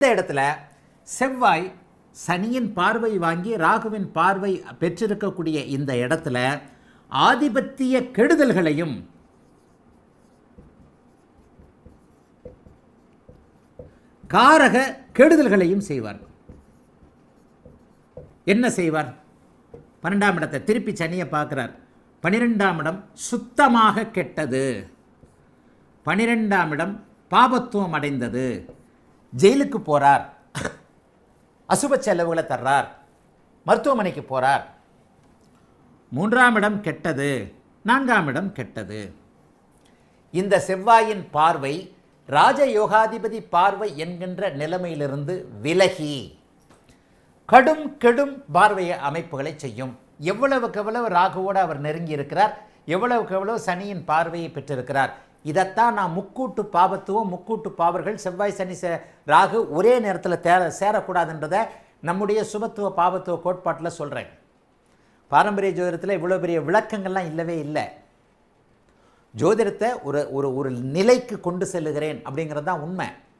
இந்த இடத்துல செவ்வாய் சனியின் பார்வை வாங்கி ராகுவின் பார்வை பெற்றிருக்கக்கூடிய இந்த இடத்துல ஆதிபத்திய கெடுதல்களையும் காரக கெடுதல்களையும் செய்வார். என்ன செய்வார்? பன்னெண்டாம் இடத்தை திருப்பி சனியை பார்க்குறார். பன்னிரெண்டாம் இடம் சுத்தமாக கெட்டது. பன்னிரெண்டாம் இடம் பாபத்துவம் அடைந்தது. ஜெயிலுக்கு போகிறார் அசுப செலவுகளை தர்றார். மருத்துவமனைக்கு போறார். மூன்றாம் இடம் கெட்டது நான்காம் இடம் கெட்டது. இந்த செவ்வாயின் பார்வை ராஜயோகாதிபதி பார்வை என்கின்ற நிலைமையிலிருந்து விலகி கடும் கெடும் பார்வை அமைப்புகளை செய்யும். எவ்வளவுக்கு எவ்வளவு ராகுவோடு அவர் நெருங்கி இருக்கிறார் எவ்வளவுக்கு எவ்வளவு சனியின் பார்வையை பெற்றிருக்கிறார். இதைத்தான் நான் முக்கூட்டு பாபத்துவம் முக்கூட்டு பாவர்கள் செவ்வாய் சனி சே- ராகு ஒரே நேரத்தில் தே சேரக்கூடாதுன்றதை நம்முடைய சுபத்துவ பாபத்துவ கோட்பாட்டில் சொல்கிறேன் பாரம்பரிய ஜோதிடத்தில் இவ்வளோ பெரிய விளக்கங்கள்லாம் இல்லவே இல்லை. ஜோதிடத்தை ஒரு ஒரு ஒரு நிலைக்கு கொண்டு செல்லுகிறேன் அப்படிங்கிறது தான் உண்மை.